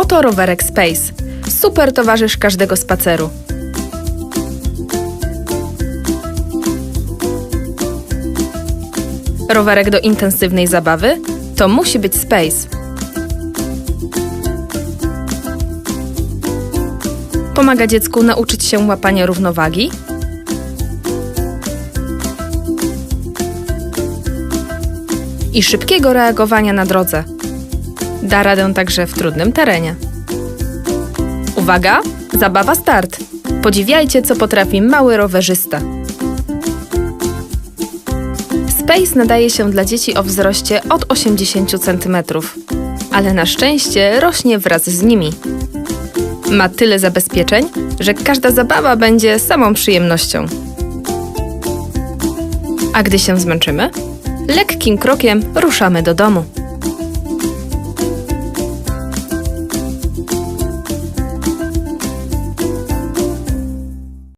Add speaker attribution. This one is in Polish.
Speaker 1: Oto rowerek Space. Super towarzysz każdego spaceru. Rowerek do intensywnej zabawy? To musi być Space. Pomaga dziecku nauczyć się łapania równowagi? I szybkiego reagowania na drodze. Da radę także w trudnym terenie. Uwaga! Zabawa start! Podziwiajcie, co potrafi mały rowerzysta. Space nadaje się dla dzieci o wzroście od 80 cm, ale na szczęście rośnie wraz z nimi. Ma tyle zabezpieczeń, że każda zabawa będzie samą przyjemnością. A gdy się zmęczymy, lekkim krokiem ruszamy do domu.